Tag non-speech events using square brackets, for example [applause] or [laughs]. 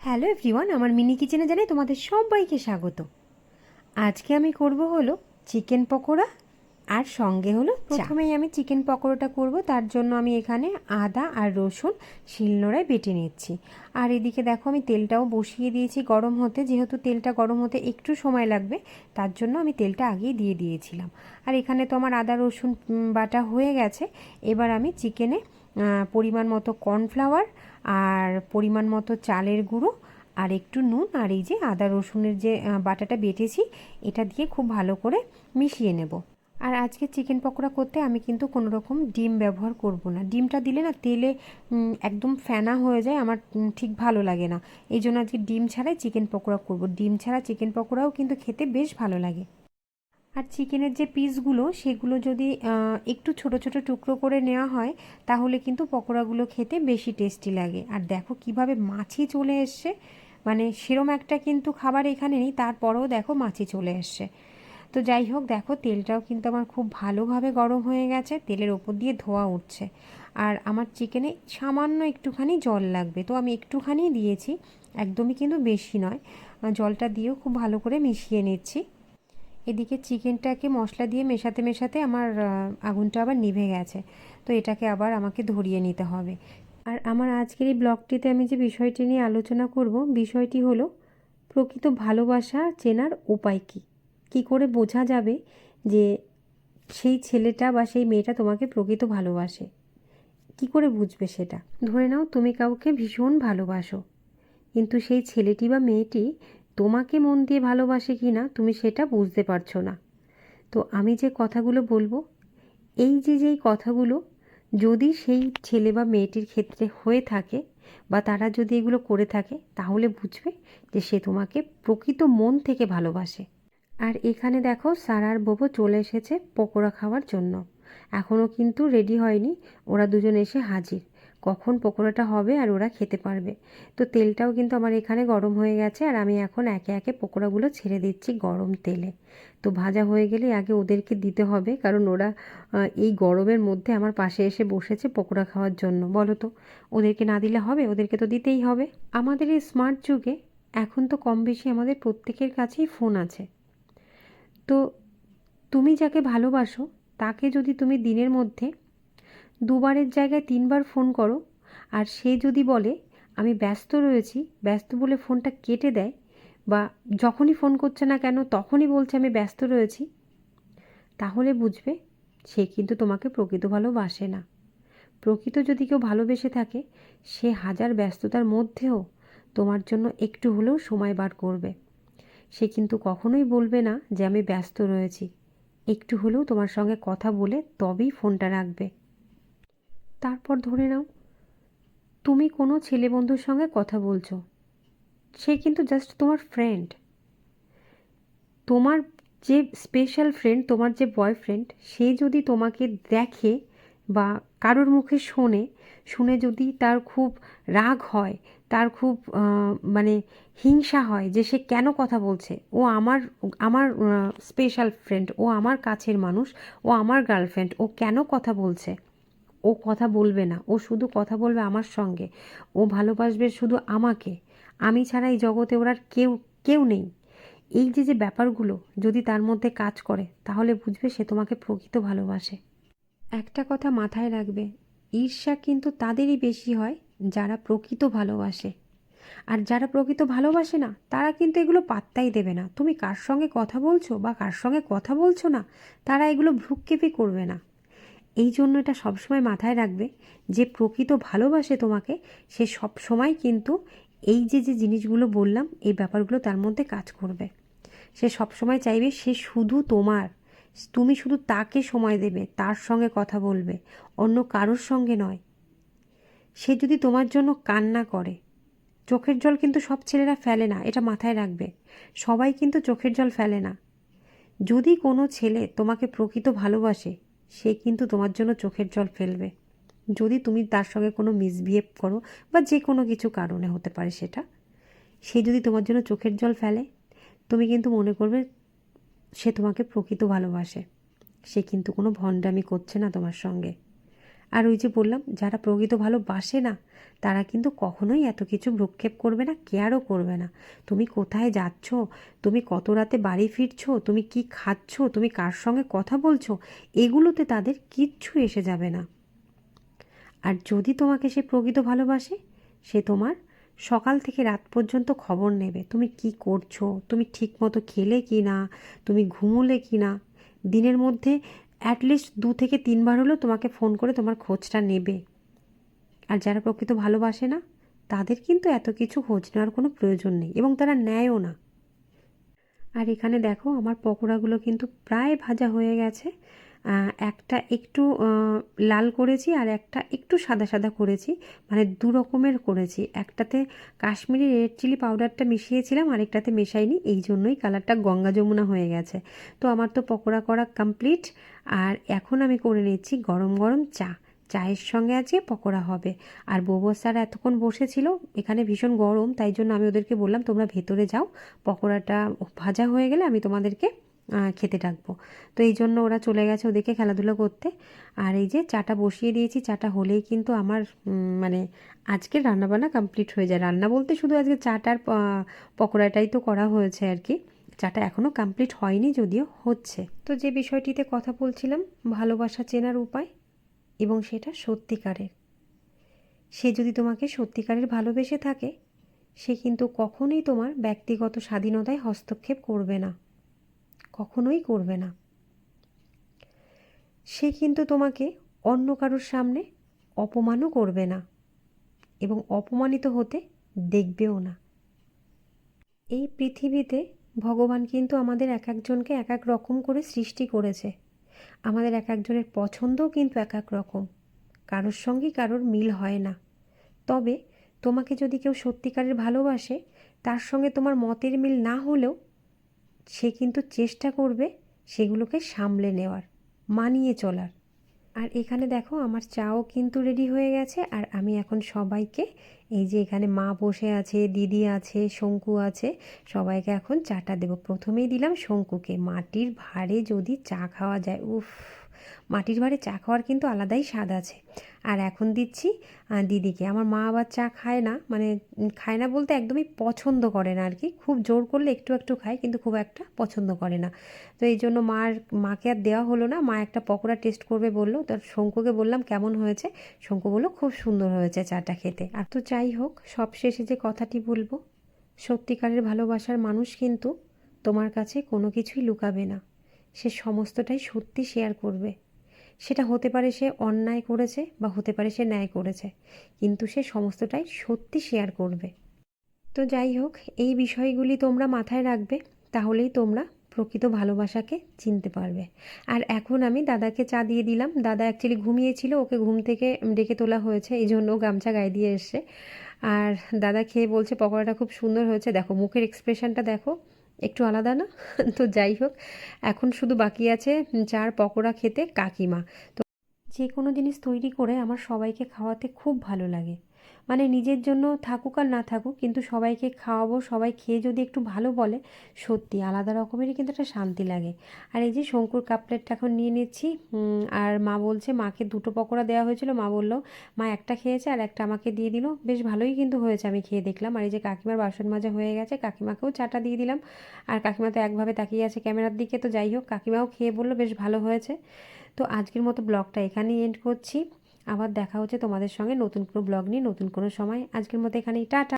Hello everyone আমার mini কিচেনে জানাই তোমাদের সবাইকে স্বাগত। আজকে আমি করব হলো চিকেন পকোড়া আর সঙ্গে হলো প্রথমেই আমি চিকেন পকোড়াটা করব তার জন্য আমি এখানে আদা আর রসুন শিলনোড়ায় বেটে নিচ্ছি। আর এদিকে দেখো আমি তেলটাও বসিয়ে দিয়েছি গরম হতে যেহেতু তেলটা গরম হতে একটু সময় লাগবে তার জন্য আমি তেলটা আগেই দিয়ে দিয়েছিলাম। আর এখানে তো আমার আদা রসুন বাটা হয়ে গেছে এবার আমি চিকেনে পরিমাণ মতো কর্নফ্লাওয়ার আর পরিমাণ মতো চালের গুঁড়ো আর একটু নুন আর এই যে আদা রসুনের যে বাটাটা বেটেছি, এটা দিয়ে খুব ভালো করে মিশিয়ে নেব। আর আজকে চিকেন পকোড়া করতে আমি কিন্তু কোনো রকম ডিম ব্যবহার করব না। ডিমটা দিলে না তেলে একদম ফেনা হয়ে যায়, আমার ঠিক ভালো লাগে না। এই জন্য আজকে ডিম ছাড়াই চিকেন পকোড়া করব। ডিম ছাড়া চিকেন পকোড়াও কিন্তু খেতে বেশ ভালো লাগে। আর চিকেনের যে পিসগুলো, সেগুলো যদি একটু ছোট ছোট টুকরো করে নেওয়া হয়, তাহলে কিন্তু পকোড়াগুলো খেতে বেশি টেস্টি লাগে। আর দেখো কীভাবে মাছি চলে এসছে। মানে সেরম একটা কিন্তু খাবার এখানে নেই, তারপরেও দেখো মাছি চলে এসছে। তো যাই হোক, দেখো তেলটাও কিন্তু আমার খুব ভালোভাবে গরম হয়ে গেছে, তেলের ওপর দিয়ে ধোয়া উঠছে। আর আমার চিকেনে সামান্য একটুখানি জল লাগবে, তো আমি একটুখানি দিয়েছি, একদমই কিন্তু বেশি নয়। জলটা দিয়েও খুব ভালো করে মিশিয়ে নিচ্ছি। এদিকে চিকেনটাকে মশলা দিয়ে মেশাতে মেশাতে আমার আগুনটা আবার নিভে গেছে। তো এটাকে আবার আমাকে ধরিয়ে নিতে হবে। আর আমার আজকের এই ব্লগটিতে আমি যে বিষয়টি নিয়ে আলোচনা করব, বিষয়টি হলো প্রকৃত ভালোবাসা চেনার উপায় কী? কী করে বোঝা যাবে যে সেই ছেলেটা বা সেই মেয়েটা তোমাকে প্রকৃত ভালোবাসে? কি করে বুঝবে সেটা? ধরে নাও তুমি কাউকে ভীষণ ভালোবাসো, কিন্তু সেই ছেলেটি বা মেয়েটি তোমাকে মন দিয়ে ভালোবাসে কি না, তুমি সেটা বুঝতে পারছ না। তো আমি যে কথাগুলো বলব, এই যে যেই কথাগুলো, যদি সেই ছেলে বা মেয়েটির ক্ষেত্রে হয়ে থাকে বা তারা যদি এগুলো করে থাকে, তাহলে বুঝবে যে সে তোমাকে প্রকৃত মন থেকে ভালোবাসে। আর এখানে দেখো, সারার ববু চলে এসেছে পকোড়া খাওয়ার জন্য। এখনও কিন্তু রেডি হয়নি, ওরা দুজন এসে হাজির। কখন পকোড়াটা হবে আর ওরা খেতে পারবে। তো তেলটাও কিন্তু আমার এখানে গরম হয়ে গেছে আর আমি এখন একে একে পকোড়াগুলো ছেড়ে দিচ্ছি গরম তেলে। তো ভাজা হয়ে গেলে আগে ওদেরকে দিতে হবে কারণ ওরা এই গরমের মধ্যে আমার পাশে এসে বসেছে পকোড়া খাওয়ার জন্য। বলো তো, ওদেরকে না দিলে হবে? ওদেরকে তো দিতেই হবে। আমাদের এই স্মার্ট যুগে এখন তো কম বেশি আমাদের প্রত্যেকের কাছেই ফোন আছে। তো তুমি যাকে ভালোবাসো, তাকে যদি তুমি দিনের মধ্যে দুবারের জায়গায় তিনবার ফোন করো। আর সে যদি বলে, আমি ব্যস্ত রয়েছি, ব্যস্ত বলে ফোনটা কেটে দেয় বা যখনই ফোন করছে না কেন, তখনই বলছে আমি ব্যস্ত রয়েছি, তাহলে বুঝবে সে কিন্তু তোমাকে প্রকৃত ভালোবাসে না। প্রকৃত যদি কেউ ভালোবেসে থাকে, সে হাজার ব্যস্ততার মধ্যেও তোমার জন্য একটু হলেও সময় বার করবে। সে কিন্তু কখনোই বলবে না যে, আমি ব্যস্ত রয়েছি। একটু হলেও তোমার সঙ্গে কথা বলে তবেই ফোনটা রাখবে। তারপর ধরে নাও, তুমি কোনো ছেলে বন্ধুর সঙ্গে কথা বলছো। সে কিন্তু জাস্ট তোমার ফ্রেন্ড তোমার যে স্পেশাল ফ্রেন্ড তোমার যে বয়ফ্রেন্ড সে যদি তোমাকে দেখে বা কারোর মুখে শোনে, শুনে যদি তার খুব রাগ হয়, তার খুব মানে হিংসা হয় যে সে কেন কথা বলছে, ও আমার আমার স্পেশাল ফ্রেন্ড ও আমার কাছের মানুষ, ও আমার গার্লফ্রেন্ড ও কেন কথা বলছে ও কথা বলবে না, ও শুধু কথা বলবে আমার সঙ্গে। ও ভালোবাসবে শুধু আমাকে। আমি ছাড়া এই জগতে ওর আর কেউ কেউ নেই। এই যে যে ব্যাপারগুলো যদি তার মধ্যে কাজ করে, তাহলে বুঝবে সে তোমাকে প্রকৃত ভালোবাসে। একটা কথা মাথায় রাখবে, ঈর্ষা কিন্তু তাদেরই বেশি হয় যারা প্রকৃত ভালোবাসে। আর যারা প্রকৃত ভালোবাসে না, তারা কিন্তু এগুলো পাত্তাই দেবে না। তুমি কার সঙ্গে কথা বলছো বা কার সঙ্গে কথা বলছো না, তারা এগুলো ভ্রুক্ষেপই করবে না। এই জন্য এটা সবসময় মাথায় রাখবে যে প্রকৃত ভালোবাসে তোমাকে, সে সব সময় কিন্তু এই যে যে জিনিসগুলো বললাম, এই ব্যাপারগুলো তার মধ্যে কাজ করবে। সে সবসময় চাইবে সে শুধু তোমার। তুমি শুধু তাকে সময় দেবে, তার সঙ্গে কথা বলবে, অন্য কারোর সঙ্গে নয়। সে যদি তোমার জন্য কান্না করে, চোখের জল কিন্তু সব ছেলেরা ফেলে না, এটা মাথায় রাখবে। সবাই কিন্তু চোখের জল ফেলে না। যদি কোনো ছেলে তোমাকে প্রকৃত ভালোবাসে সে কিন্তু তোমার জন্য চোখের জল ফেলবে। যদি তুমি তার সঙ্গে কোনো মিসবিহেভ করো বা যে কোনো কিছু কারণে হতে পারে সেটা, সে যদি তোমার জন্য চোখের জল ফেলে, তুমি কিন্তু মনে করবে সে তোমাকে প্রকৃত ভালোবাসে। সে কিন্তু কোনো ভণ্ডামি করছে না তোমার সঙ্গে। আর ওই যে বললাম, যারা প্রকৃত ভালোবাসে না, তারা কিন্তু কখনোই এত কিছু ভ্রুক্ষেপ করবে না, কেয়ারও করবে না। তুমি কোথায় যাচ্ছ? তুমি কত রাতে বাড়ি ফিরছো? তুমি কি খাচ্ছ? তুমি কার সঙ্গে কথা বলছো? এগুলোতে তাদের কিচ্ছু এসে যাবে না। আর যদি তোমাকে সে প্রকৃত ভালোবাসে, সে তোমার সকাল থেকে রাত পর্যন্ত খবর নেবে, তুমি কি করছ? তুমি ঠিক মতো খেলে কি না তুমি ঘুমোলে কি না দিনের মধ্যে অ্যাটলিস্ট দু থেকে তিনবার হলেও তোমাকে ফোন করে তোমার খোঁজটা নেবে। আর যারা প্রকৃত ভালোবাসে না, তাদের কিন্তু এত কিছু খোঁজ নেওয়ার কোনো প্রয়োজন নেই এবং তারা নেয়ও না। আর এখানে দেখো, আমার পকোড়াগুলো কিন্তু প্রায় ভাজা হয়ে গেছে। একটা একটু লাল করেছি আর একটা একটু সাদা সাদা করেছি। মানে দু রকমের করেছি। একটাতে কাশ্মীরি রেড চিলি পাউডারটা মিশিয়েছিলাম, আরেকটাতে মেশাইনি। এই জন্যই কালারটা গঙ্গা যমুনা হয়ে গেছে। তো আমার তো পকোড়া করা কমপ্লিট আর এখন আমি করে নিচ্ছি গরম গরম চা। চায়ের সঙ্গে আজকে পকোড়া হবে। আর বৌবর স্যার এতক্ষণ বসেছিল, এখানে ভীষণ গরম, তাই জন্য আমি ওদেরকে বললাম, তোমরা ভেতরে যাও, পকোড়াটা ভাজা হয়ে গেলে আমি তোমাদেরকে খেতে ডাকবো। তো এই জন্য ওরা চলে গেছে ওদেরকে খেলাধুলো করতে। আর এই যে চাটা বসিয়ে দিয়েছি, চাটা হলেই কিন্তু আমার মানে আজকের রান্নাবান্না কমপ্লিট হয়ে যায়। রান্না বলতে শুধু আজকে চাটার পকোড়াটাই তো করা হয়েছে আর কি। চাটা এখনও কমপ্লিট হয়নি যদিও, হচ্ছে। তো যে বিষয়টিতে কথা বলছিলাম, ভালোবাসা চেনার উপায় এবং সেটা সত্যিকারের। সে যদি তোমাকে সত্যিকারের ভালোবেসে থাকে, সে কিন্তু কখনোই তোমার ব্যক্তিগত স্বাধীনতায় হস্তক্ষেপ করবে না। কখনোই করবে না। সে কিন্তু তোমাকে অন্য কারোর সামনে অপমানও করবে না এবং অপমানিত হতে দেখবেও না। এই পৃথিবীতে ভগবান কিন্তু আমাদের এক একজনকে এক এক রকম করে সৃষ্টি করেছে। আমাদের এক একজনের পছন্দও কিন্তু এক এক রকম। কারোর সঙ্গেই কারোর মিল হয় না। তবে তোমাকে যদি কেউ সত্যিকারের ভালোবাসে, তার সঙ্গে তোমার মতের মিল না হলেও সে কিন্তু চেষ্টা করবে সেগুলোকে সামলে নেওয়ার, মানিয়ে চলার। আর এখানে দেখো আমার চাও কিন্তু রেডি হয়ে গেছে আর আমি এখন সবাইকে এই যে এখানে মা বসে আছে, দিদি আছে, শঙ্কু আছে, সবাইকে এখন চাটা দেব। প্রথমেই দিলাম শঙ্কুকে। মাটির ভারে যদি চা খাওয়া যায়, উফ। মাটির ভারে চা খাওয়ার কিন্তু আলাদাই স্বাদ আছে। আর এখন দিচ্ছি দিদিকে। আমার মা আবার চা খায় না মানে খায় না বলতে একদমই পছন্দ করে না আর কি খুব জোর করলে একটু একটু খায়, কিন্তু খুব একটা পছন্দ করে না। তো এই জন্য মার, মাকে আর দেওয়া হলো না। মা একটা পকোড়া টেস্ট করবে বলল। তো শঙ্কুকে বললাম, কেমন হয়েছে? শঙ্কু বলল, খুব সুন্দর হয়েছে চাটা খেতে। আর তো যাই হোক সব শেষে যে কথাটি বলব, সত্যিকারের ভালোবাসার মানুষ কিন্তু তোমার কাছে কোনো কিছুই লুকাবে না। সে সমস্তটাই সত্যি শেয়ার করবে। সেটা হতে পারে সে অন্যায় করেছে বা হতে পারে সে ন্যায় করেছে, কিন্তু সে সমস্তটাই সত্যি শেয়ার করবে। তো যাই হোক, এই বিষয়গুলি তোমরা মাথায় রাখবে, তাহলেই তোমরা প্রকৃত ভালোবাসাকে চিনতে পারবে। আর এখন আমি দাদাকে চা দিয়ে দিলাম। দাদা অ্যাকচুয়ালি ঘুমিয়েছিল, ওকে ঘুম থেকে ডেকে তোলা হয়েছে, এই জন্য গামছা গায়ে দিয়ে এসছে। আর দাদা খেয়ে বলছে, পকোড়াটা খুব সুন্দর হয়েছে। দেখো, মুখের এক্সপ্রেশনটা দেখো। একটু আলাদা না? [laughs] তো যাই হোক, এখন শুধু বাকি আছে চার পকোড়া খেতে কাকিমা। তো যে কোনো জিনিস তৈরি করে আমার সবাইকে খাওয়াতে খুব ভালো লাগে। মানে নিজের জন্য থাকুক আর না থাকুক, কিন্তু সবাইকে খাওয়াবো, সবাই খেয়ে যদি একটু ভালো বলে, সত্যি আলাদা রকমেরই কিন্তু একটা শান্তি লাগে। আর এই যে শঙ্কুর কাপলেটটা এখন নিয়ে নিচ্ছি আর মা বলছে, মাকে দুটো পকোড়া দেওয়া হয়েছিল। মা বলল, মা একটা খেয়েছে আর একটা আমাকে দিয়ে দিল। বেশ ভালোই কিন্তু হয়েছে, আমি খেয়ে দেখলাম। আর এই যে কাকিমার বাসন মাজা হয়ে গেছে, কাকিমাকেও চাটা দিয়ে দিলাম। আর কাকিমা তো একভাবে তাকিয়ে আছে ক্যামেরার দিকে, তো যাই হোক, কাকিমাও খেয়ে বলল, বেশ ভালো হয়েছে। তো আজকের মতো ব্লগটা এখানেই এন্ড করছি। আবার দেখা হচ্ছে তোমাদের সঙ্গে নতুন কোনো ব্লগ নিয়ে, নতুন কোনো সময়। আজকের মতো এখানেই টাটা